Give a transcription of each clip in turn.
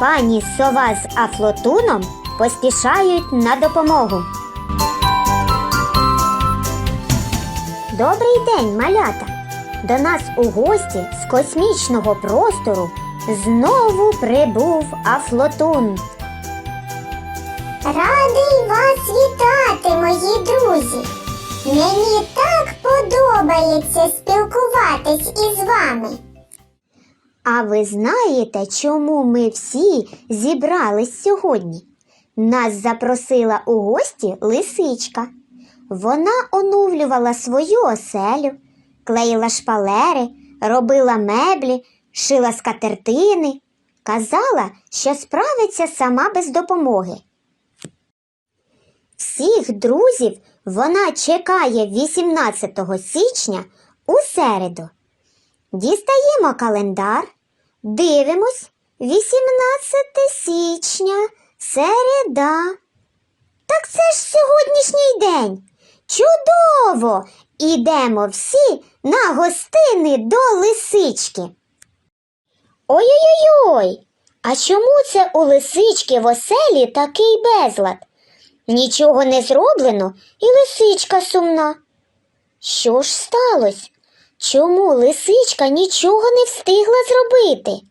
Пані сова з Афлотуном поспішають на допомогу. Добрий день, малята! До нас у гості з космічного простору знову прибув Афлотун. Радий вас вітати, мої друзі. Мені так подобається спілкуватись із вами. А ви знаєте, чому ми всі зібрались сьогодні? Нас запросила у гості лисичка. Вона оновлювала свою оселю, клеїла шпалери, робила меблі, шила скатертини. Казала, що справиться сама без допомоги. Всіх друзів вона чекає 18 січня у середу. Дістаємо календар, дивимось 18 січня, середа. Так це ж сьогоднішній день. Чудово! Ідемо всі на гостини до лисички. Ой-ой-ой! А чому це у лисички в оселі такий безлад? Нічого не зроблено, і лисичка сумна. Що ж сталося? Чому лисичка нічого не встигла зробити?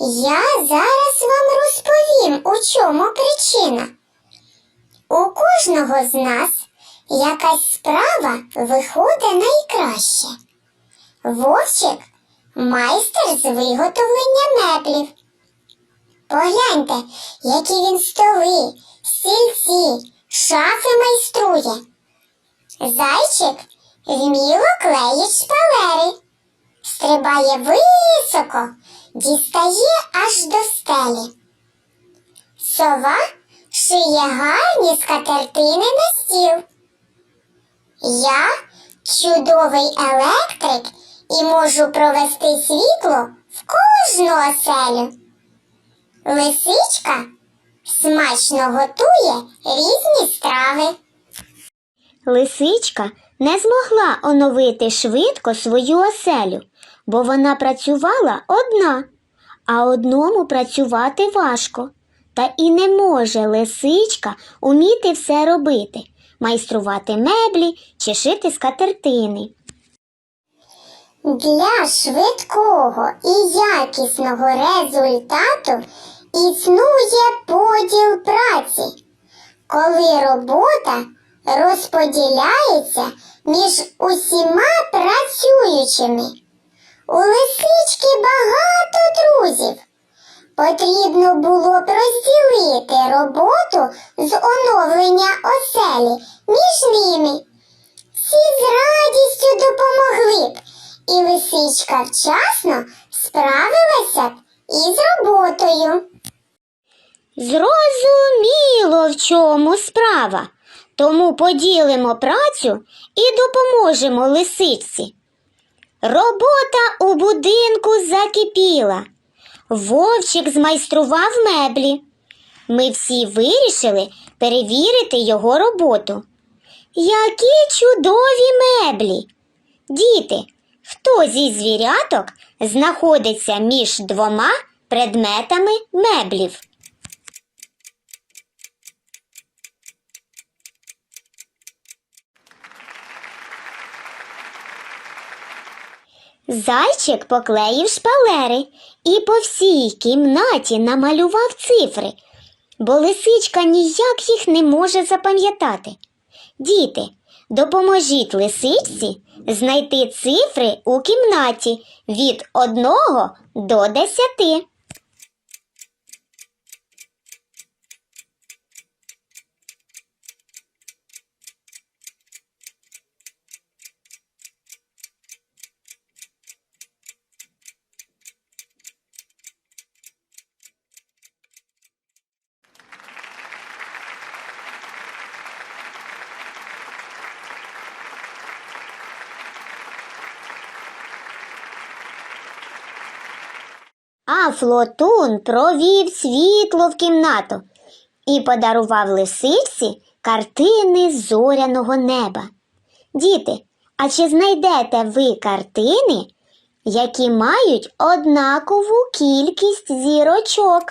Я зараз вам розповім, у чому причина. У кожного з нас якась справа виходить найкраще. Вовчик майстер з виготовлення меблів. Погляньте, які він столи, стільці, шафи майструє. Зайчик вміло клеїть шпалери, стрибає високо, дістає аж до стелі. Сова шиє гарні скатертини на стіл. Я чудовий електрик і можу провести світло в кожну оселю. Лисичка смачно готує різні страви. Лисичка не змогла оновити швидко свою оселю, бо вона працювала одна, а одному працювати важко. Та і не може лисичка уміти все робити, майструвати меблі чи шити скатертини. Для швидкого і якісного результату існує поділ праці, коли робота розподіляється між усіма працюючими. У лисички багато друзів. Потрібно було б розділити роботу з оновлення оселі між ними. Всі з радістю допомогли б, і лисичка вчасно справилася б із роботою. Зрозуміло, в чому справа. Тому поділимо працю і допоможемо лисичці. Робота у будинку закипіла. Вовчик змайстрував меблі. Ми всі вирішили перевірити його роботу. Які чудові меблі! Діти, хто зі звіряток знаходиться між двома предметами меблів? Зайчик поклеїв шпалери і по всій кімнаті намалював цифри, бо лисичка ніяк їх не може запам'ятати. Діти, допоможіть лисичці знайти цифри у кімнаті від 1 до 10. А Флотун провів світло в кімнату і подарував лисичці картини зоряного неба. Діти, а чи знайдете ви картини, які мають однакову кількість зірочок.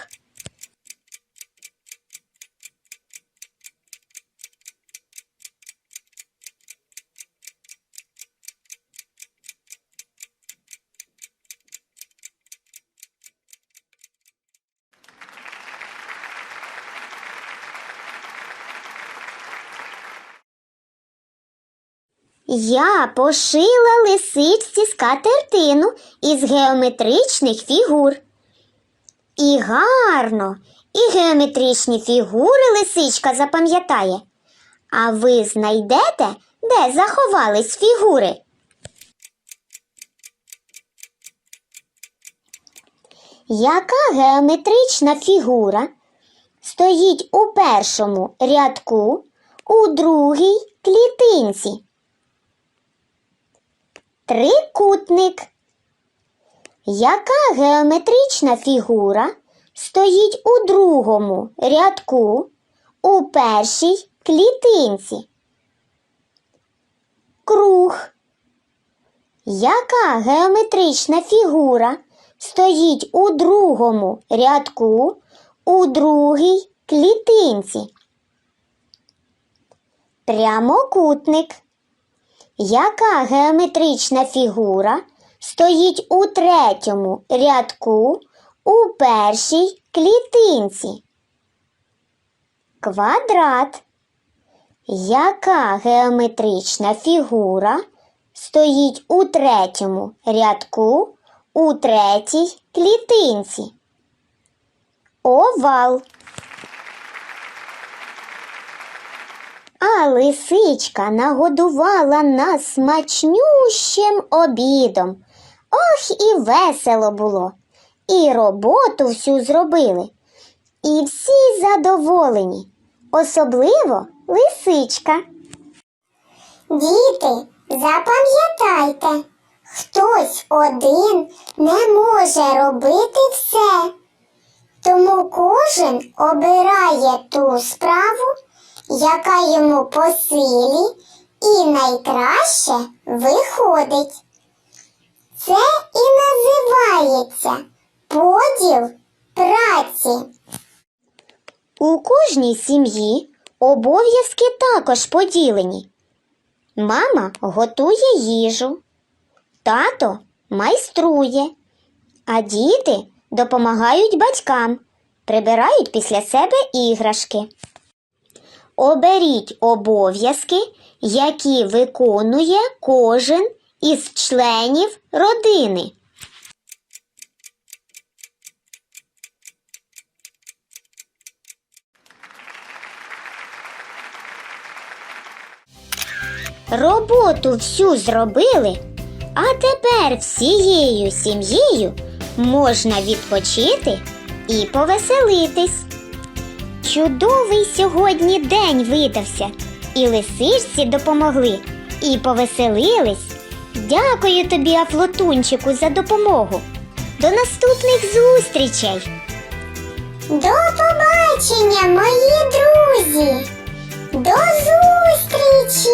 Я пошила лисичці скатертину із геометричних фігур. І гарно, і геометричні фігури лисичка запам'ятає. А ви знайдете, де заховались фігури? Яка геометрична фігура стоїть у першому рядку, у другій клітинці? Трикутник. Яка геометрична фігура стоїть у другому рядку у першій клітинці? Круг. Яка геометрична фігура стоїть у другому рядку у другій клітинці? Прямокутник. Яка геометрична фігура стоїть у третьому рядку у першій клітинці? Квадрат. Яка геометрична фігура стоїть у третьому рядку у третій клітинці? Овал. Лисичка нагодувала нас смачнющим обідом. Ох, і весело було. І роботу всю зробили. І всі задоволені, особливо лисичка. Діти, запам'ятайте, хтось один не може робити все. Тому кожен обирає ту справу, яка йому по силі і найкраще виходить. Це і називається поділ праці. У кожній сім'ї обов'язки також поділені. Мама готує їжу, тато майструє, а діти допомагають батькам, прибирають після себе іграшки. Оберіть обов'язки, які виконує кожен із членів родини. Роботу всю зробили, а тепер всією сім'єю можна відпочити і повеселитись. Чудовий сьогодні день видався, і лисичці допомогли, і повеселились. Дякую тобі, Афлотунчику, за допомогу. До наступних зустрічей! До побачення, мої друзі! До зустрічі!